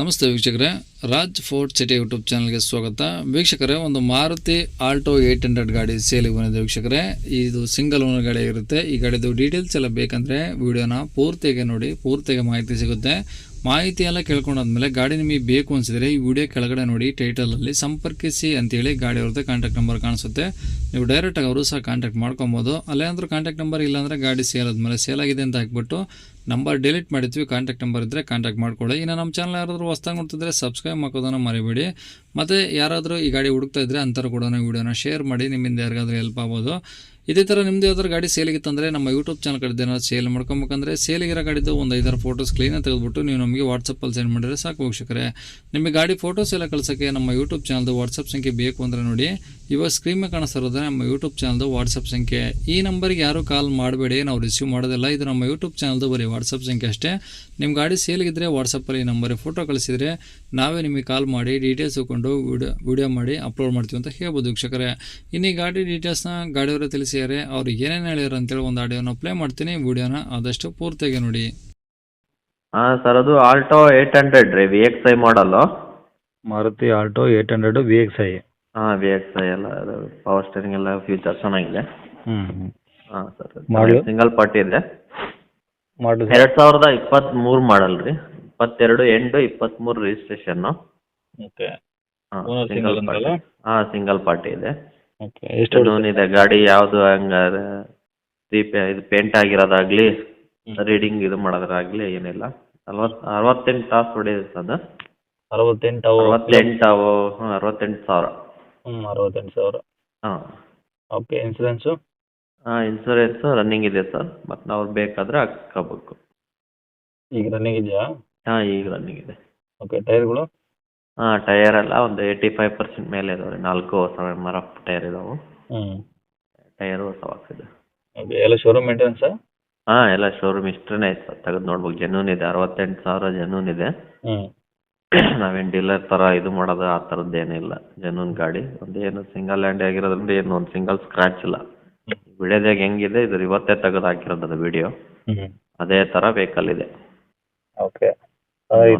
ನಮಸ್ತೆ ವೀಕ್ಷಕರೇ. Raj fort city YouTube ಚಾನಲ್ಗೆ ಸ್ವಾಗತ. ವೀಕ್ಷಕರೇ, ಒಂದು ಮಾರುತಿ ಆಲ್ಟೋ ಏಯ್ಟ್ ಹಂಡ್ರೆಡ್ ಗಾಡಿ ಸೇಲಿಗೆ ಬಂದಿದೆ ವೀಕ್ಷಕರೇ. ಇದು ಸಿಂಗಲ್ ಓನರ್ ಗಾಡಿ ಇರುತ್ತೆ ಈ ಗಾಡಿದು ಡೀಟೇಲ್ಸ್ ಎಲ್ಲ ಬೇಕಂದರೆ ವಿಡಿಯೋನ ಪೂರ್ತಿಗೆ ನೋಡಿ ಪೂರ್ತಿಗೆ ಮಾಹಿತಿ ಸಿಗುತ್ತೆ. ಮಾಹಿತಿ ಎಲ್ಲ ಕೇಳ್ಕೊಂಡಾದ್ಮೇಲೆ ಗಾಡಿ ನಿಮಗೆ ಬೇಕು ಅನಿಸಿದ್ರೆ ಈ ವಿಡಿಯೋ ಕೆಳಗಡೆ ನೋಡಿ ಟೈಟಲಲ್ಲಿ ಸಂಪರ್ಕಿಸಿ ಅಂತೇಳಿ ಗಾಡಿ ಅವ್ರದ್ದು ಕಾಂಟ್ಯಾಕ್ಟ್ ನಂಬರ್ ಕಾಣಿಸುತ್ತೆ. ನೀವು ಡೈರೆಕ್ಟಾಗಿ ಅವರು ಸಹ ಕಾಂಟ್ಯಾಕ್ಟ್ ಮಾಡ್ಕೊಬೋದು. ಅಲ್ಲೇ ಅಂದ್ರೆ ಕಾಂಟ್ಯಾಕ್ಟ್ ನಂಬರ್ ಇಲ್ಲಾಂದರೆ ಗಾಡಿ ಸೇಲ್ ಆದಮೇಲೆ ಸೇಲ್ ಆಗಿದೆ ಅಂತ ಹಾಕ್ಬಿಟ್ಟು ನಂಬರ್ ಡಿಲೀಟ್ ಮಾಡಿದ್ವಿ ಕಾಂಟ್ಯಾಕ್ಟ್ ನಂಬರ್ ಇದ್ದರೆ ಕಾಂಟ್ಯಾಕ್ಟ್ ಮಾಡ್ಕೊಳ್ಳಿ. ಇನ್ನು ನಮ್ಮ ಚಾನಲ್ ಯಾರಾದರೂ ಹೊಸ್ದಾಗಿ ನೋಡ್ತಿದ್ರೆ ಸಬ್ಸ್ಕ್ರೈಬ್ ಹಾಕೋದನ್ನು ಮರಿಬೇಡಿ. ಮತ್ತು ಯಾರಾದರೂ ಈ ಗಾಡಿ ಹುಡುಕ್ತಾ ಇದ್ದರೆ ಅಂಥವ್ರು ಕೂಡ ವಿಡಿಯೋನ ಶೇರ್ ಮಾಡಿ. ನಿಮ್ಮಿಂದ ಯಾರಿಗಾದ್ರೂ ಹೆಲ್ಪ್ ಆಗ್ಬೋದು. ಇದೇ ಥರ ನಿಮ್ಮದು ಯಾವ್ದಾದ್ರು ಗಾಡಿ ಸೇಲಿಗಿತ್ತಂದರೆ ನಮ್ಮ ಯೂಟ್ಯೂಬ್ ಚಾನಲ್ ಕಡೆ ಏನಾದ್ರು ಸೇಲ್ ಮಾಡ್ಕೊಬೇಕಂದ್ರೆ ಸೇಲಿಗಿರೋ ಗಾಡಿದು ಒಂದು ಐದಾರು ಫೋಟೋಸ್ ಕ್ಲೀನಾಗಿ ತೆಗೆದುಬಿಟ್ಟು ನೀವು ನಮಗೆ ವಾಟ್ಸಪ್ಪಲ್ಲಿ ಸೆಂಡ್ ಮಾಡಿದ್ರೆ ಸಾಕು ವೀಕ್ಷಕರೇ. ನಿಮಗೆ ಗಾಡಿ ಫೋಟೋಸ್ ಎಲ್ಲ ಕಳ್ಸೋಕ್ಕೆ ನಮ್ಮ ಯೂಟ್ಯೂಬ್ ಚಾನಲ್ದು ವಾಟ್ಸಪ್ ಸಂಖ್ಯೆ ಬೇಕು ಅಂದರೆ ನೋಡಿ, ಇವಾಗ ಸ್ಕ್ರೀನ್ ಮೇಲೆ ಕಾಣಿಸ್ತಿರೋದ್ರೆ ನಮ್ಮ ಯೂಟ್ಯೂಬ್ ಚಾನಲ್ದು ವಾಟ್ಸಪ್ ಸಂಖ್ಯೆ. ಈ ನಂಬರ್ಗೆ ಯಾರೂ ಕಾಲ್ ಮಾಡಬೇಡಿ, ನಾವು ರಿಸೀವ್ ಮಾಡೋದಿಲ್ಲ. ಇದು ನಮ್ಮ ಯೂಟ್ಯೂಬ್ ಚಾನಲ್ದು ಬರೀ ವಾಟ್ಸಪ್ ಸಂಖ್ಯೆ ಅಷ್ಟೇ. ನಿಮ್ಮ ಗಾಡಿ ಸೇಲ್ಗಿದ್ರೆ ವಾಟ್ಸಪ್ಪಲ್ಲಿ ನಂಬರಿಗೆ ಫೋಟೋ ಕಳಿಸಿದರೆ ನಾವೇ ನಿಮಗೆ ಕಾಲ್ ಮಾಡಿ ಡೀಟೇಲ್ಸ್ ತಗೊಂಡು ವಿಡಿಯೋ ವಿಡಿಯೋ ಮಾಡಿ ಅಪ್ಲೋಡ್ ಮಾಡ್ತೀವಿ ಅಂತ ಹೇಳ್ಬೋದು ವೀಕ್ಷಕರೇ. ಇನ್ನು ಈ ಗಾಡಿ ಡೀಟೇಲ್ಸ್ನ ಗಾಡಿಯವರೇ ತಿಳಿಸಿದ್ದಾರೆ ಅವ್ರು ಏನೇನು ಅಂತ ಅಂತೇಳಿ ಒಂದು ಆಡಿಯೋನ ಪ್ಲೇ ಮಾಡ್ತೀನಿ. ವಿಡಿಯೋನ ಆದಷ್ಟು ಪೂರ್ತಿಯಾಗಿ ನೋಡಿ. ಹಾಂ ಸರ್ ಅದು ಆಲ್ಟೋ ಏಟ್ ಹಂಡ್ರೆಡ್ ರೀ V X I ಮಾಡಲ್ಲು Maruti Alto eight hundred V X I ಹಾಂ ವಿ ಎಕ್ಸ್ ಐ ಎಲ್ಲ ಪವರ್ ಸ್ಟೇರಿಂಗ್ ಎಲ್ಲ ಫ್ಯೂಚರ್ ಚೆನ್ನಾಗಿದೆ. ಹ್ಞೂ ಸರ್ ಸಿಂಗಲ್ ಪಾರ್ಟಿ ಇದೆ. ಮಾಡಲ್ ಎರಡು ಸಾವಿರದ ಇಪ್ಪತ್ತ್ಮೂರು ಮಾಡಲ್ ರೀ. ಇಪ್ಪತ್ತೆರಡು ಎಂಟು ಇಪ್ಪತ್ತ್ಮೂರು ರಿಜಿಸ್ಟ್ರೇಷನ್ನು ಓಕೆ ಹಾಂ Owner single ಅಂತಲ್ಲ? ಹಾಂ ಸಿಂಗಲ್ ಪಾರ್ಟಿ ಇದೆ. ಓಕೆ ಎಷ್ಟು ಇನ್ನೂ ಇದೆ ಗಾಡಿ ಯಾವುದು ಹಂಗಾರೆ ರೀಪೇ ಇದು ಪೇಂಟ್ ಆಗಿರೋದಾಗ್ಲಿ ರೀಡಿಂಗ್ ಇದು ಮಾಡೋದಾಗಲಿ ಏನಿಲ್ಲ. ಅರವತ್ತು ಅರವತ್ತೆಂಟು ತಾಸು ಹೊಡೆಯುತ್ತೆ ಅದು. ಅರವತ್ತೆಂಟು ಅವು ಅರವತ್ತೆಂಟು ಅವು ಹಾಂ ಅರವತ್ತೆಂಟು ಸಾವಿರ. ಹ್ಞೂ ಅರವತ್ತೆಂಟು ಸಾವಿರ. ಹಾಂ. ಓಕೆ ಇನ್ಸೂರೆನ್ಸು ಹಾಂ ಇನ್ಸೂರೆನ್ಸು ರನ್ನಿಂಗ್ ಇದೆ ಸರ್ ಮತ್ತು ನಾವು ಬೇಕಾದರೆ ಹಾಕ್ಕೋಬೇಕು. ಈಗ ರನ್ನಿಂಗ್ ಇದೆಯಾ? ಹಾಂ ಈಗ ರನ್ನಿಂಗ್ ಇದೆ. ಓಕೆ ಟೈರ್ಗಳು ಹಾಂ ಟೈಯರ್ ಎಲ್ಲ ಒಂದು ಏಯ್ಟಿ ಫೈವ್ ಪರ್ಸೆಂಟ್ ಮೇಲೆ ಇದಾವೆ ರೀ. ನಾಲ್ಕು ಹೊಸ ಮರ ಟೈರ್ ಇದಾವೆ. ಹ್ಞೂ ಟಯರು ಹೊಸ ಹಾಕ್ಸಿದೆ ಓಕೆ ಎಲ್ಲ ಶೋರೂಮ್ ಮೇಂಟೆನೆನ್ಸಾ ಹಾಂ ಎಲ್ಲ ಶೋರೂಮ್ ಇಷ್ಟನೇ ಐತೆ ಸರ್. ತೆಗೆದು ನೋಡ್ಬೇಕು. ಜೆನ್ಯೂನ್ ಇದೆ. ಅರವತ್ತೆಂಟು ಸಾವಿರ ಜೆನ್ಯೂನ್ ಇದೆ. ನಾವೇನ್ ನಾವೇನು ಡೀಲರ್ ತರ ಇದು ಮಾಡೋದು ಆ ಥರದ್ದು ಏನಿಲ್ಲ ಜೆನ್ಯೂನ್ ಗಾಡಿ. ಒಂದು ಏನು ಸಿಂಗಲ್ ಹ್ಯಾಂಡ್ ಆಗಿರೋದ್ರಿಂದ ಏನು ಒಂದು ಸಿಂಗಲ್ ಸ್ಕ್ರಾಚ್ ಇಲ್ಲ. ಬಿಡೋದಾಗ ಹೆಂಗಿದೆ. ಇದು ಇವತ್ತೇ ತೆಗೆದು ಹಾಕಿರೋದು ಅದು ವಿಡಿಯೋ ಹ್ಞೂ ಅದೇ ತರ ವೆಹಿಕಲ್ ಇದೆ. ಓಕೆ ಈ.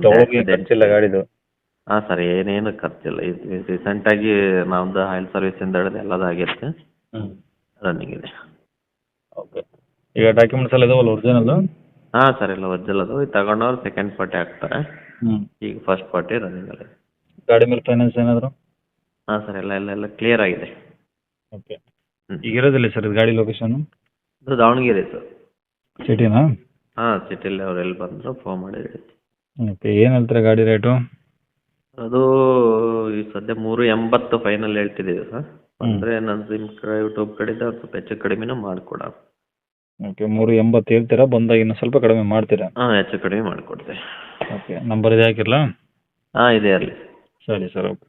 ಖರ್ಚಿಲ್ಲ ಗಾಡಿದು. ಹಾಂ ಸರ್ ಏನೇನು ಖರ್ಚಿಲ್ಲ. ಇದು ರೀಸೆಂಟಾಗಿ ನಮ್ದು ಆಯಿಲ್ ಸರ್ವಿಸಿಂದ ಹೇಳಿದ ಎಲ್ಲದು ಆಗೈತೆ ಹ್ಞೂ ರನ್ನಿಂಗ್ ಇದೆ. ಓಕೆ ಈಗ ಡಾಕ್ಯುಮೆಂಟ್ಸ್ ಎಲ್ಲ ಇದಾವಲ್ಲ ಒರಿಜಿನಲ್ಲು ಹಾಂ ಸರ್ ಎಲ್ಲ ಒರಿಜಿನಲ್ ಅದು ಇದು ತಗೊಂಡವ್ರು ಸೆಕೆಂಡ್ ಪಾರ್ಟಿ ಹಾಕ್ತಾರೆ. ಹ್ಞೂ ಈಗ ಫಸ್ಟ್ ಪಾರ್ಟಿ ರನ್ನಿಂಗ್ ಅಲ್ಲಿ. ಗಾಡಿ ಮೇಲೆ ಫೈನಾನ್ಸ್ ಏನಾದರೂ? ಹಾಂ ಸರ್ ಎಲ್ಲ ಎಲ್ಲ ಎಲ್ಲ ಕ್ಲಿಯರ್ ಆಗಿದೆ. ಓಕೆ. ಈಗ ಇರೋದಿಲ್ಲ ಸರ್ ಇದು ಗಾಡಿ ಲೊಕೇಶನ್ ಇದು ದಾವಣಗೆರೆ ಸರ್. ಸಿಟಿನಾ ಹಾಂ ಸಿಟಿಲಿ ಅವ್ರು ಎಲ್ಲಿ ಬಂದರು ಫೋನ್ ಮಾಡಿ ಓಕೆ ಏನು ಹೇಳ್ತಾರೆ ಗಾಡಿ ರೇಟು ಅದು ಈ ಸದ್ಯ ಮೂರು ಎಂಬತ್ತು ಫೈನಲ್ ಹೇಳ್ತಿದ್ದೀವಿ ಸರ್. ಅಂದರೆ ನನ್ನ ಸಿಮ್ ಕಡೆ ಯೂಟ್ಯೂಬ್ ಕಡೆಯಿಂದ ಒಂದು ಸ್ವಲ್ಪ ಹೆಚ್ಚು ಕಡಿಮೆನೂ ಮಾಡಿಕೊಡ ಓಕೆ ಮೂರು ಎಂಬತ್ತು ಹೇಳ್ತೀರಾ? ಬಂದಾಗ ಇನ್ನೂ ಸ್ವಲ್ಪ ಕಡಿಮೆ ಮಾಡ್ತೀರಾ? ಹಾಂ ಹೆಚ್ಚು ಕಡಿಮೆ ಮಾಡಿಕೊಡ್ತೇವೆ. ಓಕೆ ನಂಬರ್ ಇದೆ ಹಾಕಿರಲಾ? ಹಾಂ ಇದೆ ಇರಲಿ ಸರಿ ಸರ್ ಓಕೆ